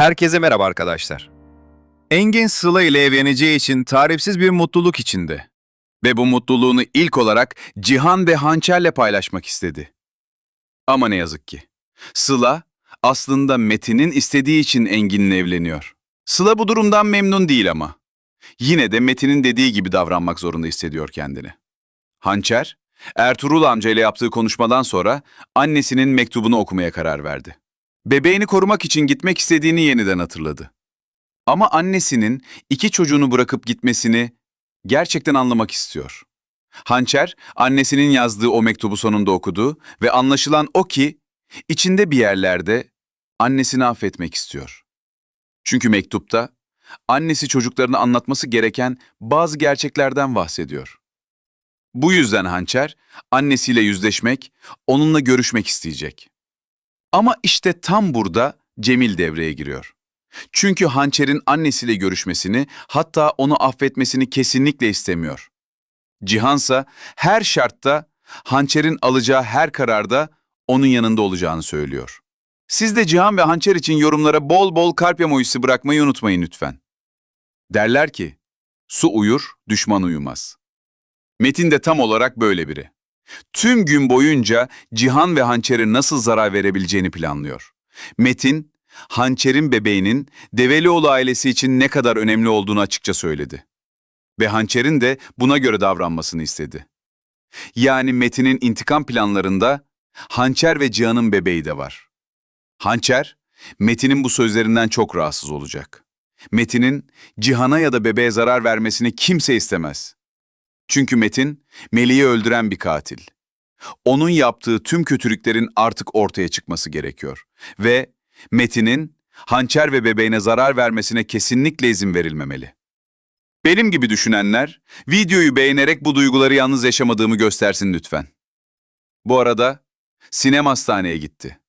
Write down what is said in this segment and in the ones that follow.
Herkese merhaba arkadaşlar. Engin Sıla ile evleneceği için tarifsiz bir mutluluk içinde. Ve bu mutluluğunu ilk olarak Cihan ve Hançer'le paylaşmak istedi. Ama ne yazık ki. Sıla aslında Metin'in istediği için Engin'le evleniyor. Sıla bu durumdan memnun değil ama. Yine de Metin'in dediği gibi davranmak zorunda hissediyor kendini. Hançer, Ertuğrul amca ile yaptığı konuşmadan sonra annesinin mektubunu okumaya karar verdi. Bebeğini korumak için gitmek istediğini yeniden hatırladı. Ama annesinin iki çocuğunu bırakıp gitmesini gerçekten anlamak istiyor. Hançer, annesinin yazdığı o mektubu sonunda okudu ve anlaşılan o ki, içinde bir yerlerde annesini affetmek istiyor. Çünkü mektupta, annesi çocuklarına anlatması gereken bazı gerçeklerden bahsediyor. Bu yüzden Hançer, annesiyle yüzleşmek, onunla görüşmek isteyecek. Ama işte tam burada Cemil devreye giriyor. Çünkü Hançer'in annesiyle görüşmesini, hatta onu affetmesini kesinlikle istemiyor. Cihansa her şartta, Hançer'in alacağı her kararda onun yanında olacağını söylüyor. Siz de Cihan ve Hançer için yorumlara bol bol kalp emojisi bırakmayı unutmayın lütfen. Derler ki, su uyur, düşman uyumaz. Metin de tam olarak böyle biri. Tüm gün boyunca Cihan ve Hançer'e nasıl zarar verebileceğini planlıyor. Metin, Hançer'in bebeğinin Develioğlu ailesi için ne kadar önemli olduğunu açıkça söyledi. Ve Hançer'in de buna göre davranmasını istedi. Yani Metin'in intikam planlarında Hançer ve Cihan'ın bebeği de var. Hançer, Metin'in bu sözlerinden çok rahatsız olacak. Metin'in Cihan'a ya da bebeğe zarar vermesini kimse istemez. Çünkü Metin, Melih'i öldüren bir katil. Onun yaptığı tüm kötülüklerin artık ortaya çıkması gerekiyor. Ve Metin'in hançer ve bebeğine zarar vermesine kesinlikle izin verilmemeli. Benim gibi düşünenler, videoyu beğenerek bu duyguları yalnız yaşamadığımı göstersin lütfen. Bu arada Sinem hastaneye gitti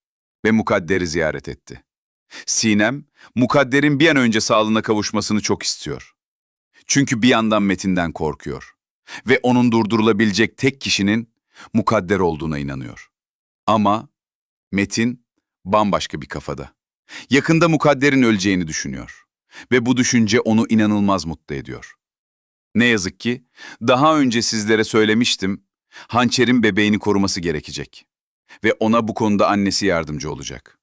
ve Mukadder'i ziyaret etti. Sinem, Mukadder'in bir an önce sağlığına kavuşmasını çok istiyor. Çünkü bir yandan Metin'den korkuyor ve onun durdurulabilecek tek kişinin mukadder olduğuna inanıyor. Ama Metin bambaşka bir kafada. Yakında mukadderin öleceğini düşünüyor ve bu düşünce onu inanılmaz mutlu ediyor. Ne yazık ki daha önce sizlere söylemiştim, hançerin bebeğini koruması gerekecek ve ona bu konuda annesi yardımcı olacak.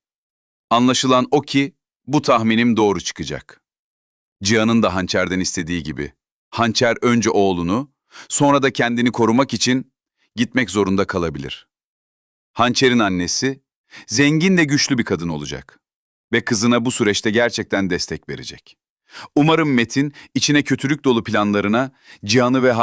Anlaşılan o ki bu tahminim doğru çıkacak. Cihan'ın da hançerden istediği gibi hançer önce oğlunu, sonra da kendini korumak için gitmek zorunda kalabilir. Hançer'in annesi, zengin de güçlü bir kadın olacak ve kızına bu süreçte gerçekten destek verecek. Umarım Metin, içine kötülük dolu planlarına Cihan'ı ve